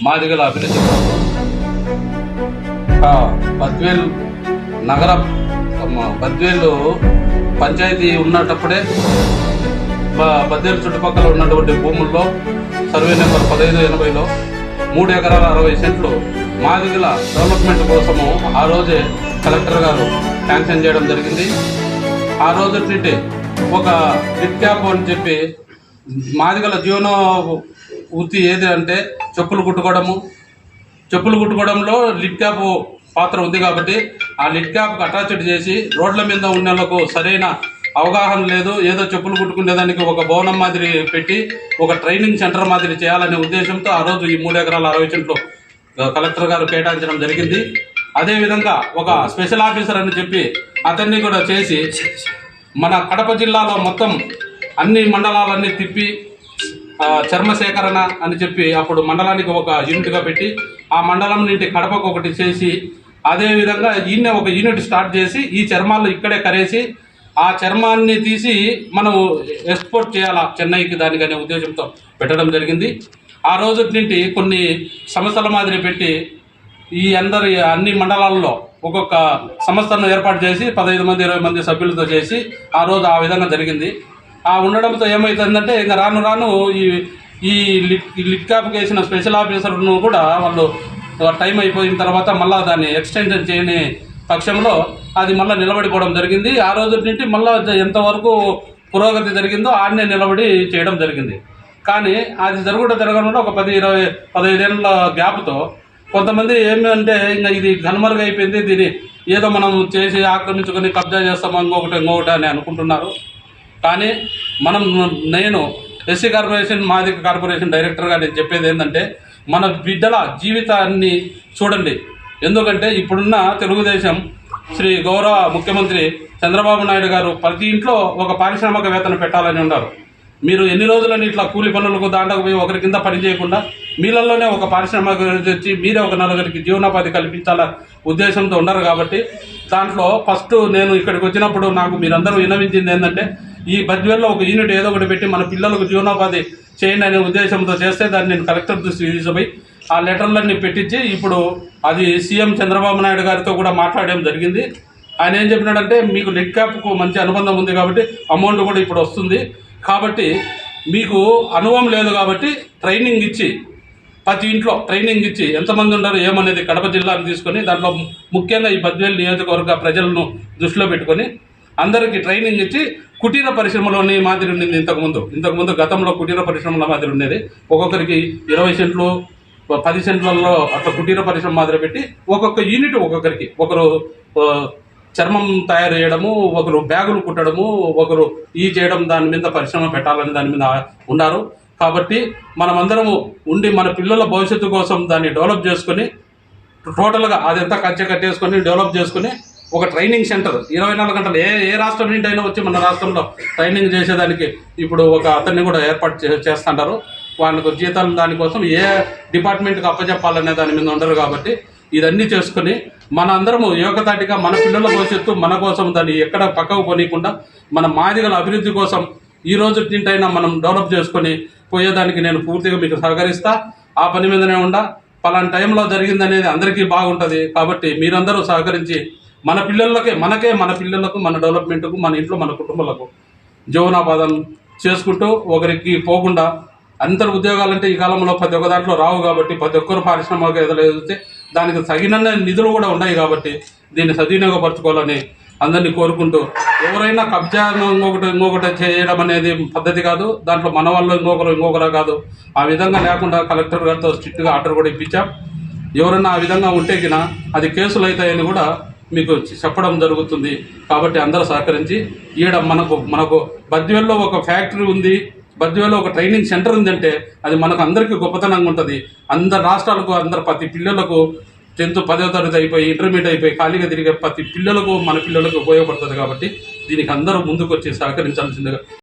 మాదిగల అభివృద్ధి కోసం బద్వేల్ నగర బద్వేలు పంచాయతీ ఉన్నటప్పుడే బ- బద్వేలు చుట్టుపక్కల ఉన్నటువంటి భూముల్లో సర్వే నెంబర్ పదహైదు ఎనభైలో మూడు ఎకరాల అరవై సెంట్లు మాదిగల డెవలప్మెంట్ కోసము ఆ రోజే కలెక్టర్ గారు శాంక్షన్ చేయడం జరిగింది. ఆ రోజు నుండి ఒక లిట్ క్యాప్ అని చెప్పి మాదిగల జీవనో వృత్తి ఏది అంటే చెప్పులు కుట్టుకోవడము. చెప్పులు కుట్టుకోవడంలో లిడ్ క్యాప్ పాత్ర ఉంది కాబట్టి ఆ లిడ్ క్యాప్కి అటాచ్డ్ చేసి రోడ్ల మీద ఉన్న సరైన అవగాహన లేదు. ఏదో చెప్పులు కుట్టుకునేదానికి ఒక భవనం మాదిరి పెట్టి ఒక ట్రైనింగ్ సెంటర్ మాదిరి చేయాలనే ఉద్దేశంతో ఆ రోజు ఈ మూడు ఎకరాల అరవై సెంట్లు కలెక్టర్ గారు కేటాయించడం జరిగింది. అదేవిధంగా ఒక స్పెషల్ ఆఫీసర్ అని చెప్పి అతన్ని కూడా చేసి మన కడప జిల్లాలో మొత్తం అన్ని మండలాలన్నీ తిప్పి చర్మ సేకరణ అని చెప్పి అప్పుడు మండలానికి ఒక యూనిట్గా పెట్టి ఆ మండలం నుండి కడపకు ఒకటి చేసి అదేవిధంగా ఈయన ఒక యూనిట్ స్టార్ట్ చేసి ఈ చర్మాలు ఇక్కడే కరేసి ఆ చర్మాన్ని తీసి మనం ఎక్స్పోర్ట్ చేయాలా చెన్నైకి దానికనే ఉద్దేశంతో పెట్టడం జరిగింది. ఆ రోజు నుండి కొన్ని సంస్థల మాదిరి పెట్టి ఈ అందరి అన్ని మండలాల్లో ఒక్కొక్క సంస్థను ఏర్పాటు చేసి పదహైదు మంది ఇరవై మంది సభ్యులతో చేసి ఆ రోజు ఆ విధంగా జరిగింది. ఆ ఉండడంతో ఏమవుతుందంటే ఇంకా రాను రాను ఈ ఈ లిట్ ఈ క్యాప్కి వేసిన స్పెషల్ ఆఫీసర్ను కూడా వాళ్ళు టైం అయిపోయిన తర్వాత మళ్ళీ దాన్ని ఎక్స్టెన్షన్ చేయని పక్షంలో అది మళ్ళీ నిలబడిపోవడం జరిగింది. ఆ రోజు నుండి మళ్ళీ ఎంతవరకు పురోగతి జరిగిందో ఆడనే నిలబడి చేయడం జరిగింది. కానీ అది జరుగుట జరగకుండా ఒక పది ఇరవై పదహైదేళ్ళ గ్యాప్తో కొంతమంది ఏమి అంటే ఇంకా ఇది కనుమరుగు అయిపోయింది దీన్ని ఏదో మనం చేసి ఆక్రమించుకొని కబ్జా చేస్తాం ఇంకొకటి ఇంకొకటి అని అనుకుంటున్నారు. కానీ మనం నేను ఎస్సీ కార్పొరేషన్ మాదిక కార్పొరేషన్ డైరెక్టర్గా నేను చెప్పేది ఏంటంటే మన బిడ్డల జీవితాన్ని చూడండి. ఎందుకంటే ఇప్పుడున్న తెలుగుదేశం శ్రీ గౌరవ ముఖ్యమంత్రి చంద్రబాబు నాయుడు గారు ప్రతి ఇంట్లో ఒక పారిశ్రామికవేత్తను పెట్టాలని ఉన్నారు. మీరు ఎన్ని రోజులని ఇట్లా కూలి పనులకు దాండకపోయి పోయి ఒకరి కింద పని చేయకుండా మీలల్లోనే ఒక పారిశ్రామిక వచ్చి మీరే ఒక నలుగురికి జీవనోపాధి కల్పించాల ఉద్దేశంతో ఉన్నారు కాబట్టి దాంట్లో ఫస్ట్ నేను ఇక్కడికి వచ్చినప్పుడు నాకు మీరందరూ వినవించింది ఏంటంటే ఈ బద్వేల్లో ఒక యూనిట్ ఏదో ఒకటి పెట్టి మన పిల్లలకు జీవనోపాధి చేయండి అనే ఉద్దేశంతో చేస్తే దాన్ని నేను కలెక్టర్ దృష్టికి తీసుకుపోయి ఆ లెటర్లన్నీ పెట్టించి ఇప్పుడు అది సీఎం చంద్రబాబు నాయుడు గారితో కూడా మాట్లాడడం జరిగింది. ఆయన ఏం చెప్పినాడంటే మీకు నెట్ క్యాప్కు మంచి అనుబంధం ఉంది కాబట్టి అమౌంట్ కూడా ఇప్పుడు వస్తుంది. కాబట్టి మీకు అనుభవం లేదు కాబట్టి ట్రైనింగ్ ఇచ్చి ప్రతి ఇంట్లో ట్రైనింగ్ ఇచ్చి ఎంతమంది ఉన్నారు ఏమనేది కడప జిల్లాను తీసుకొని దాంట్లో ముఖ్యంగా ఈ బద్వేలు నియోజకవర్గ ప్రజలను దృష్టిలో పెట్టుకొని అందరికీ ట్రైనింగ్ ఇచ్చి కుటీర పరిశ్రమలోని మాదిరి ఉండింది ఇంతకుముందు. ఇంతకుముందు గతంలో కుటీర పరిశ్రమల మాదిరి ఉండేది. ఒక్కొక్కరికి ఇరవై సెంట్లు పది సెంట్లలో అట్లా కుటీర పరిశ్రమ మాదిరి పెట్టి ఒక్కొక్క యూనిట్ ఒక్కొక్కరికి. ఒకరు చర్మం తయారు చేయడము ఒకరు బ్యాగులు కుట్టడము ఒకరు ఈ చేయడం దాని మీద పరిశ్రమ పెట్టాలని దాని మీద ఉన్నారు. కాబట్టి మనమందరము ఉండి మన పిల్లల భవిష్యత్తు కోసం దాన్ని డెవలప్ చేసుకొని టోటల్గా అదంతా ఖర్చు కట్టేసుకొని డెవలప్ చేసుకొని ఒక ట్రైనింగ్ సెంటర్ ఇరవై నాలుగు గంటలు. ఏ ఏ రాష్ట్రం నుండి అయినా వచ్చి మన రాష్ట్రంలో ట్రైనింగ్ చేసేదానికి ఇప్పుడు ఒక అతన్ని కూడా ఏర్పాటు చే చేస్తుంటారు. వాళ్ళకు జీతాలు దానికోసం ఏ డిపార్ట్మెంట్కి అప్పచెప్పాలనే దాని మీద ఉండరు కాబట్టి ఇదన్నీ చేసుకొని మన అందరము యోగతాటిగా మన పిల్లల భవిష్యత్తు మన కోసం దాన్ని ఎక్కడ పక్కకు పోనీయకుండా మన మాదిగల అభివృద్ధి కోసం ఈ రోజు తింటైనా మనం డెవలప్ చేసుకొని పోయేదానికి నేను పూర్తిగా మీకు సహకరిస్తా. ఆ పని మీదనే ఉండా. పలానా టైంలో జరిగిందనేది అందరికీ బాగుంటుంది కాబట్టి మీరందరూ సహకరించి మన పిల్లలకే మనకే మన పిల్లలకు మన డెవలప్మెంట్కు మన ఇంట్లో మన కుటుంబాలకు జీవనోపాధం చేసుకుంటూ ఒకరికి పోకుండా అందరు ఉద్యోగాలంటే ఈ కాలంలో ప్రతి ఒక్క దాంట్లో రావు కాబట్టి ప్రతి ఒక్కరు పారిశ్రామిక ఎదురైతే దానికి తగిన నిధులు కూడా ఉన్నాయి కాబట్టి దీన్ని సద్వినియోగపరచుకోవాలని అందరినీ కోరుకుంటూ ఎవరైనా కబ్జా ఇంకొకటి ఇంకొకటి చేయడం అనేది పద్ధతి కాదు. దాంట్లో మన వాళ్ళు ఇంకొకరు ఇంకొకరు కాదు. ఆ విధంగా లేకుండా కలెక్టర్ గారితో స్ట్రిక్ట్గా ఆర్డర్ కూడా ఇప్పించాం. ఎవరైనా ఆ విధంగా ఉంటే అది కేసులు అవుతాయని కూడా మీకు చెప్పడం జరుగుతుంది. కాబట్టి అందరూ సహకరించి ఈడ మనకు మనకు బద్వేల్లో ఒక ఫ్యాక్టరీ ఉంది బద్వేల్లో ఒక ట్రైనింగ్ సెంటర్ ఉందంటే అది మనకు అందరికీ గొప్పతనంగా ఉంటుంది. అందరు రాష్ట్రాలకు అందరు ప్రతి పిల్లలకు టెన్త్ పదో తరగతి అయిపోయి ఇంటర్మీడియట్ అయిపోయి ఖాళీగా తిరిగే ప్రతి పిల్లలకు మన పిల్లలకు ఉపయోగపడుతుంది కాబట్టి దీనికి అందరూ ముందుకు వచ్చి సహకరించాల్సిందిగా